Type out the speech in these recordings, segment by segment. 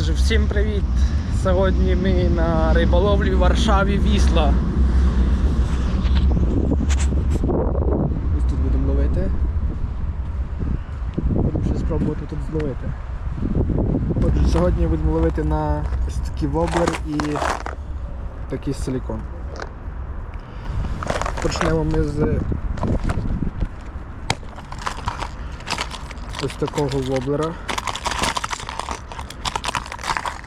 Отже, всім привіт! Сьогодні ми на риболовлі в Варшаві Вісла. Ось тут будемо ловити. Будемо ще спробувати тут зловити. Отже, сьогодні будемо ловити на ось такий воблер і такий силікон. Почнемо ми з ось такого воблера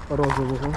розового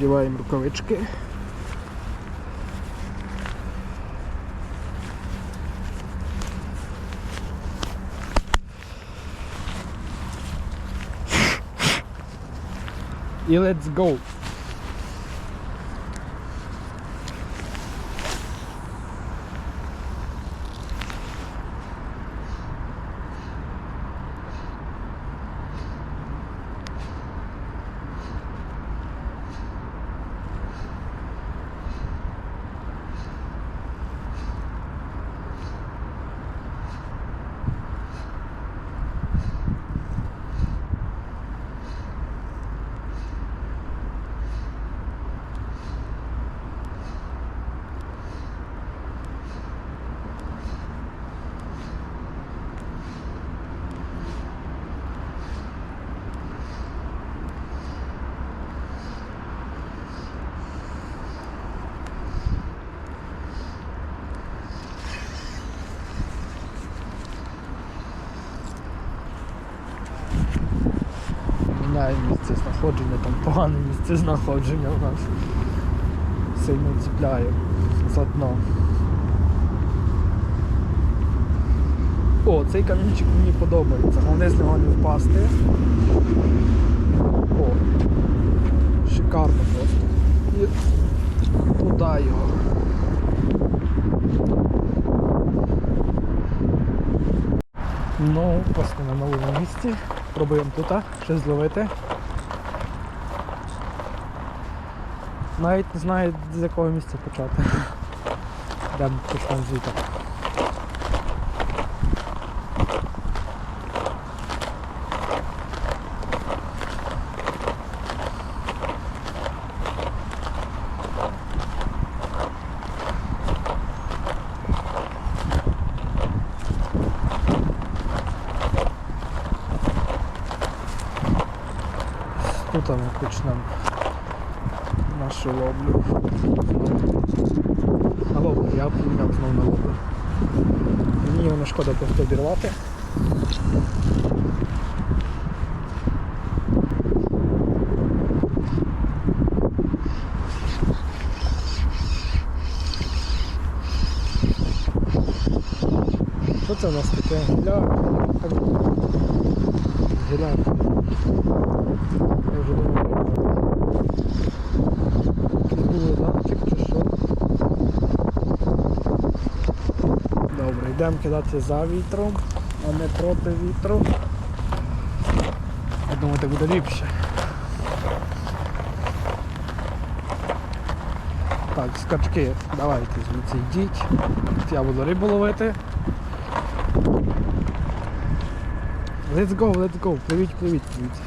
салатового. Вдіваємо рукавички. І let's go! Місце знаходження, там погане місце знаходження у нас. Сильно ціпляє за дно. О, цей камінчик мені подобається, головне з нього не впасти. О, шикарно просто. І туди його. Ну, просто на новому місці. Пробуємо тут щось зловити. Навіть не знаю з якого місця почати. Йдемо почнемо звідти. Тут ми почнемо нашу ловлю. На ловлю, я поміняв знову на ловлю. Мені його не шкода просто обірвати. Що це у нас таке? Гіля. Гіля. Я вже думав. Добре, йдемо кидати за вітром, а не проти вітру. Я думаю, так буде ліпше. Так, скачки, давайте звідси йдіть. Я буду рибу ловити. Let's go, let's go, пливіть, пливіть, пливіть.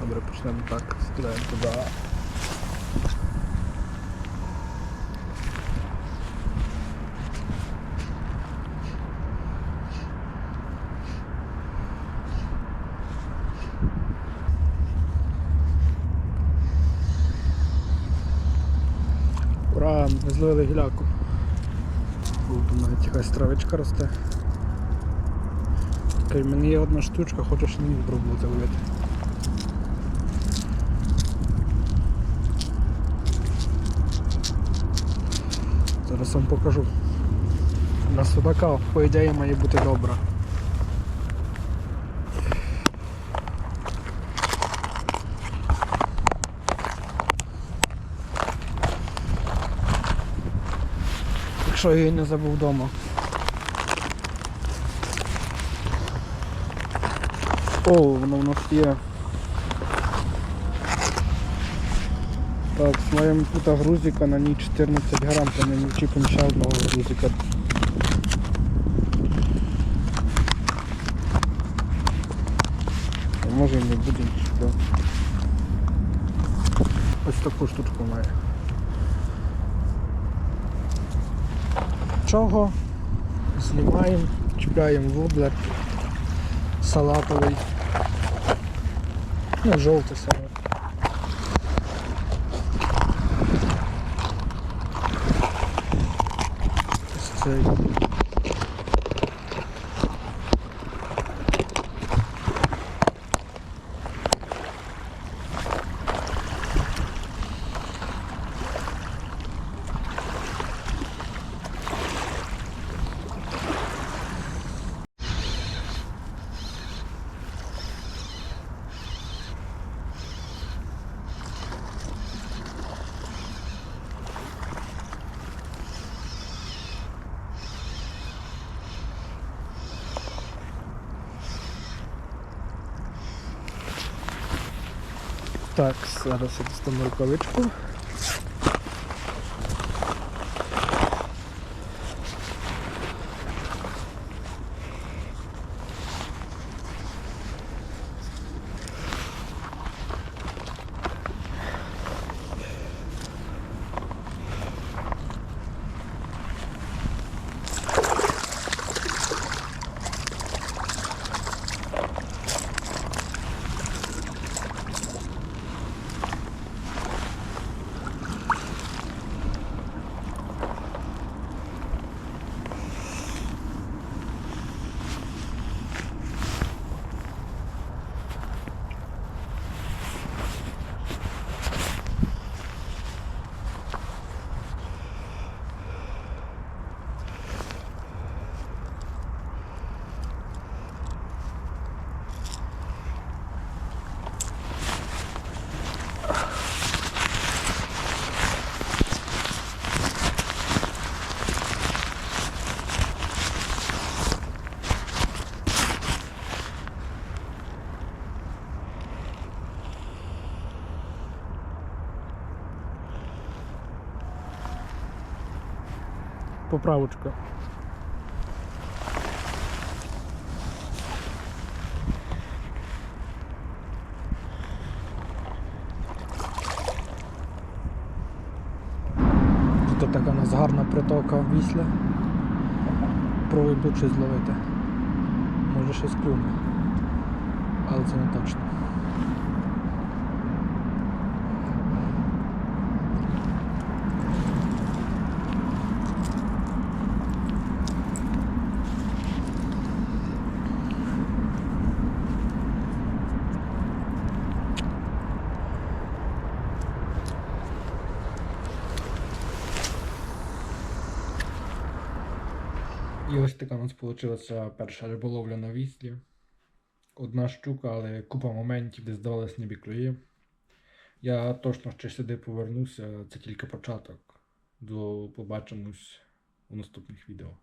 Добре, почнемо так, скидаємо туди. Ми зловили гіляку. Тут навіть якась травичка росте. Окей, в мене є одна штучка, хочу ще мені спробувати ловити. Зараз вам покажу. На судака, по ідеї, має бути добра. Якщо я її не забув вдома. О, воно в нас є. Так, маємо тут грузика, на ній 14 грам, то ми чіпимо ще одного грузика. Може і не будемо. Ось таку штучку має. Чого? Знімаємо, чіпляємо воблер салатовий. Ну, жовтий саме. Ось цей. Так, зараз я достану рукавичку. Поправочка. Тут така у нас гарна притока вісля. Пробуй тут щось зловити. Може щось клюне. Але це не точно. І ось така у нас вийшла перша риболовля на віслі. Одна щука, але купа моментів, де здавалось ніби клює. Я точно ще сюди повернуся, це тільки початок. До побачимось у наступних відео.